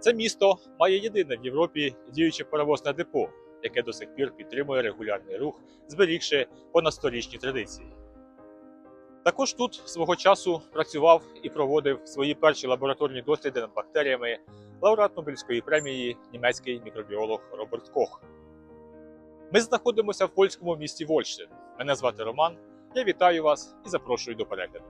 Це місто має єдине в Європі діюче паровозне депо, яке до сих пір підтримує регулярний рух, зберігши понадсторічні традиції. Також тут свого часу працював і проводив свої перші лабораторні досліди над бактеріями лауреат Нобелівської премії німецький мікробіолог Роберт Кох. Ми знаходимося в польському місті Вольштин. Мене звати Роман. Я вітаю вас і запрошую до перегляду.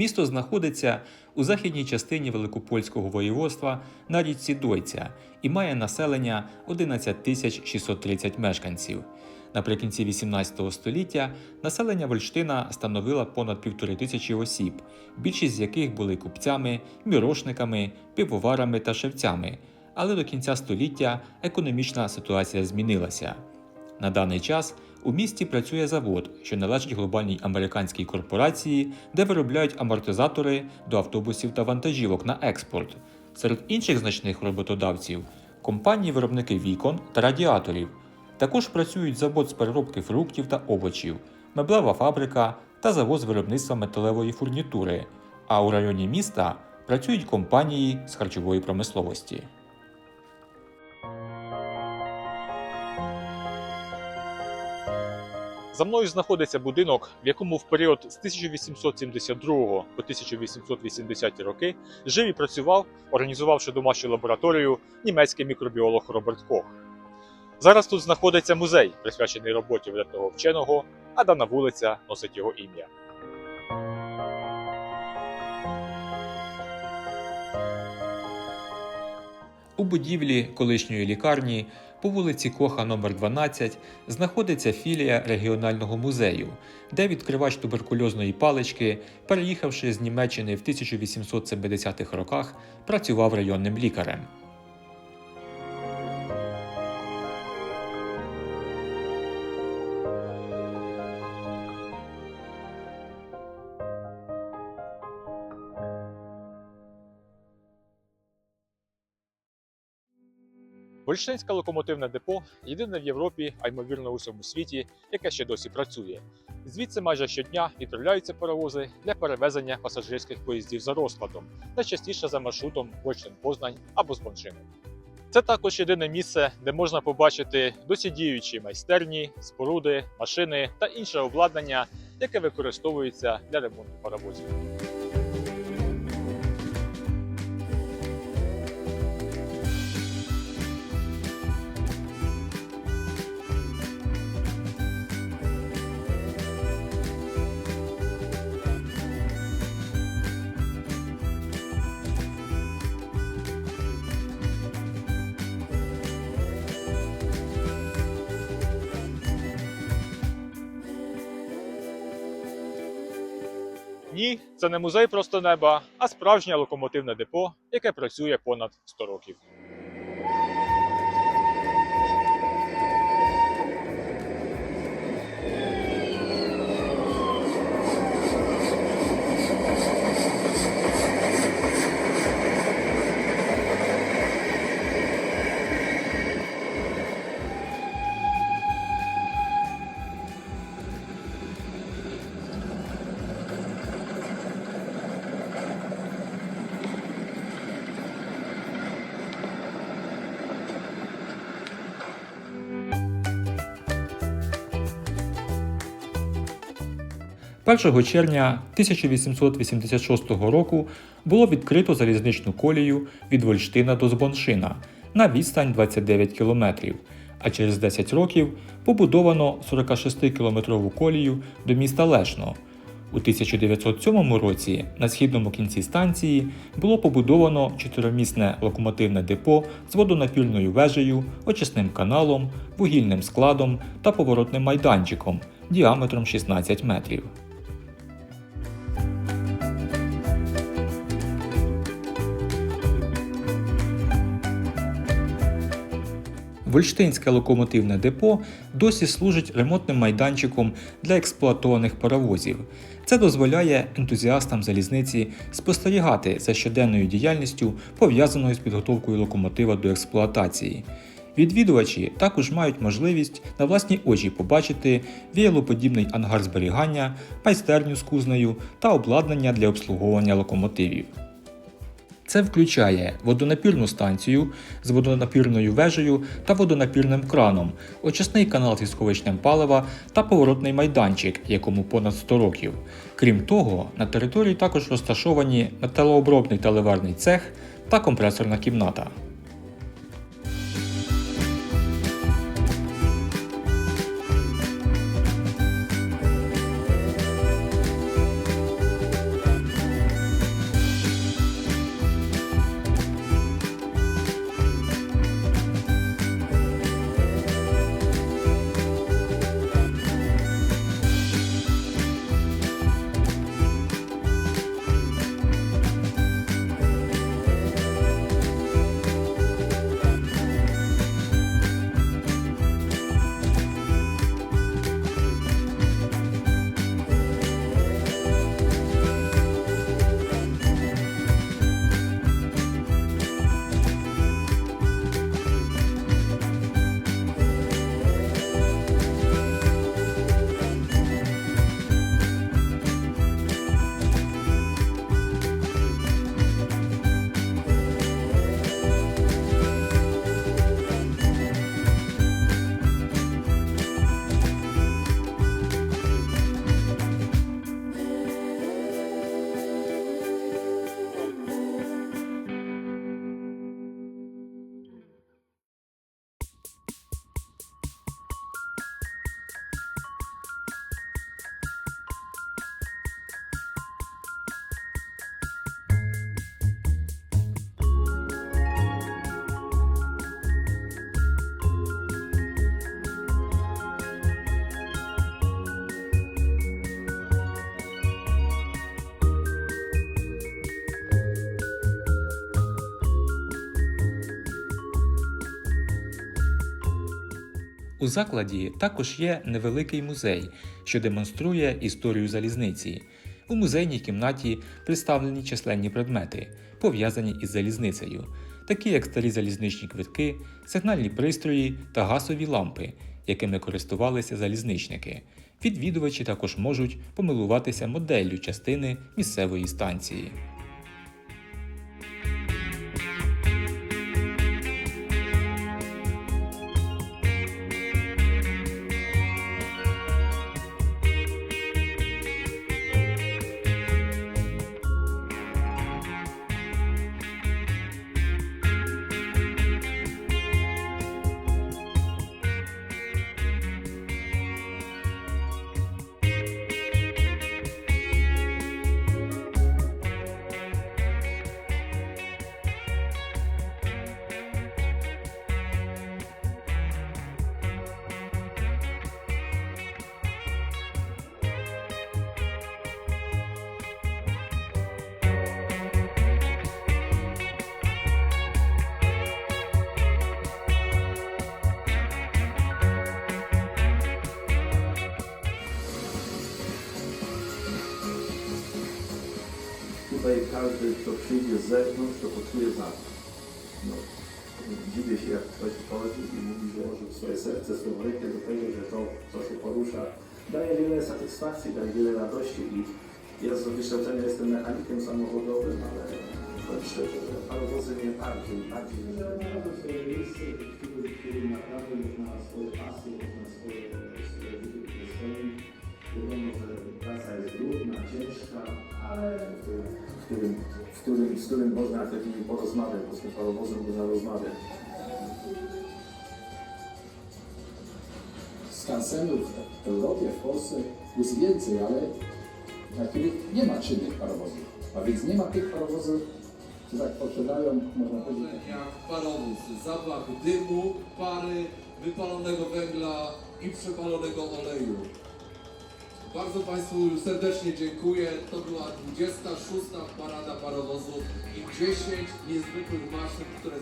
Місто знаходиться у західній частині Великопольського воєводства на річці Дойця і має населення 11 тисяч 630 мешканців. Наприкінці 18 століття населення Вольштина становило понад півтори тисячі осіб, більшість з яких були купцями, мірошниками, пивоварами та шевцями. Але до кінця століття економічна ситуація змінилася. На даний час у місті працює завод, що належить глобальній американській корпорації, де виробляють амортизатори до автобусів та вантажівок на експорт. Серед інших значних роботодавців компанії-виробники вікон та радіаторів. Також працюють завод з переробки фруктів та овочів, меблева фабрика та завод з виробництва металевої фурнітури. А у районі міста працюють компанії з харчової промисловості. За мною знаходиться будинок, в якому в період з 1872 по 1880 роки жив і працював, організувавши домашню лабораторію, німецький мікробіолог Роберт Кох. Зараз тут знаходиться музей, присвячений роботі видатного вченого, а дана вулиця носить його ім'я. У будівлі колишньої лікарні по вулиці Коха номер 12 знаходиться філія регіонального музею, де відкривач туберкульозної палички, переїхавши з Німеччини в 1870-х роках, працював районним лікарем. Вольштинське локомотивне депо єдине в Європі, а ймовірно у всьому світі, яке ще досі працює. Звідси майже щодня відправляються паровози для перевезення пасажирських поїздів за розкладом, найчастіше за маршрутом Вольштин-Познань або з Боншини. Це також єдине місце, де можна побачити досі діючі майстерні, споруди, машини та інше обладнання, яке використовується для ремонту паровозів. Ні, це не музей просто неба, а справжнє локомотивне депо, яке працює понад 100 років. – 1 червня 1886 року було відкрито залізничну колію від Вольштина до Збоншина на відстань 29 км, а через 10 років побудовано 46-кілометрову колію до міста Лешно. У 1907 році на східному кінці станції було побудовано чотиримісне локомотивне депо з водонапірною вежею, очисним каналом, вугільним складом та поворотним майданчиком діаметром 16 метрів. Вольштинське локомотивне депо досі служить ремонтним майданчиком для експлуатованих паровозів. Це дозволяє ентузіастам залізниці спостерігати за щоденною діяльністю, пов'язаною з підготовкою локомотива до експлуатації. Відвідувачі також мають можливість на власні очі побачити віялоподібний ангар зберігання, майстерню з кузнею та обладнання для обслуговування локомотивів. Це включає водонапірну станцію з водонапірною вежею та водонапірним краном, очисний канал зі сховищнем палива та поворотний майданчик, якому понад 100 років. Крім того, на території також розташовані металообробний та ливарний цех та компресорна кімната. У закладі також є невеликий музей, що демонструє історію залізниці. У музейній кімнаті представлені численні предмети, пов'язані із залізницею, такі як старі залізничні квитки, сигнальні пристрої та газові лампи, якими користувалися залізничники. Відвідувачі також можуть помилуватися моделлю частини місцевої станції. Tutaj każdy, kto przyjdzie z zewnątrz, to poczuje zapach. No, dziwię się, jak ktoś wchodzi i mówi, że może swoje serce, swoją rękę do tego, że to, co się porusza, daje wiele satysfakcji, daje wiele radości i ja z wykształcenia jestem mechanikiem samochodowym, ale powiem szczerze, że parowozy mnie bardziej, bardziej znalazły swoje miejsce, w którym, naprawdę można swoje pasje, można swoje, swoje które stoi. Wiadomo, że praca jest trudna, ciężka, ale w którym, w którym, z którym można jak takimi porozmawiać, bo z tym parowozem można rozmawiać. skansenów w Europie, w Polsce jest więcej, ale na których nie ma czynnych parowozów. A więc nie ma tych parowozów, które tak posiadają, można powiedzieć, jak parowóz, zapach dymu, pary, wypalonego węgla i przepalonego oleju. Bardzo Państwu serdecznie dziękuję. To była 26. parada parowozów i 10 niezwykłych maszyn, które...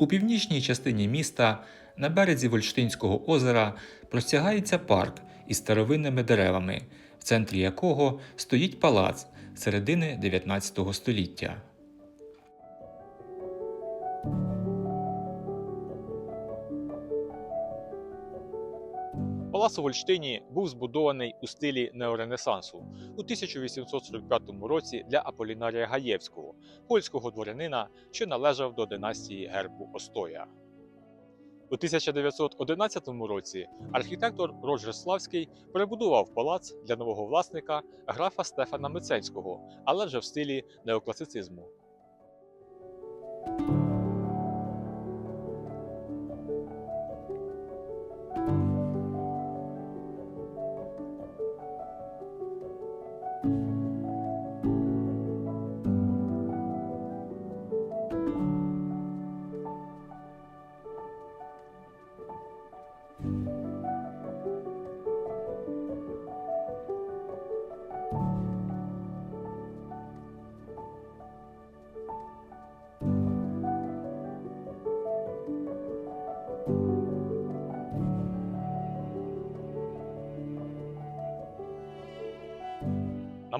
У північній частині міста на березі Вольштинського озера простягається парк із старовинними деревами, в центрі якого стоїть палац середини 19 століття. Палац у Вольштині був збудований у стилі неоренесансу у 1845 році для Аполінарія Гаєвського, польського дворянина, що належав до династії гербу Остоя. У 1911 році архітектор Роджер Славський перебудував палац для нового власника графа Стефана Миценського, але вже в стилі неокласицизму.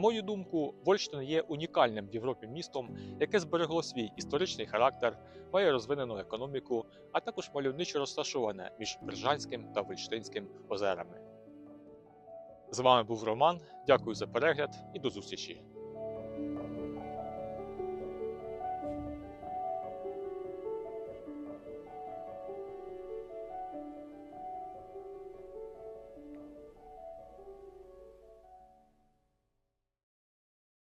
Мою думку, Вольштин є унікальним в Європі містом, яке зберегло свій історичний характер, має розвинену економіку, а також мальовничо розташоване між Бержанським та Вольштинським озерами. З вами був Роман. Дякую за перегляд і до зустрічі!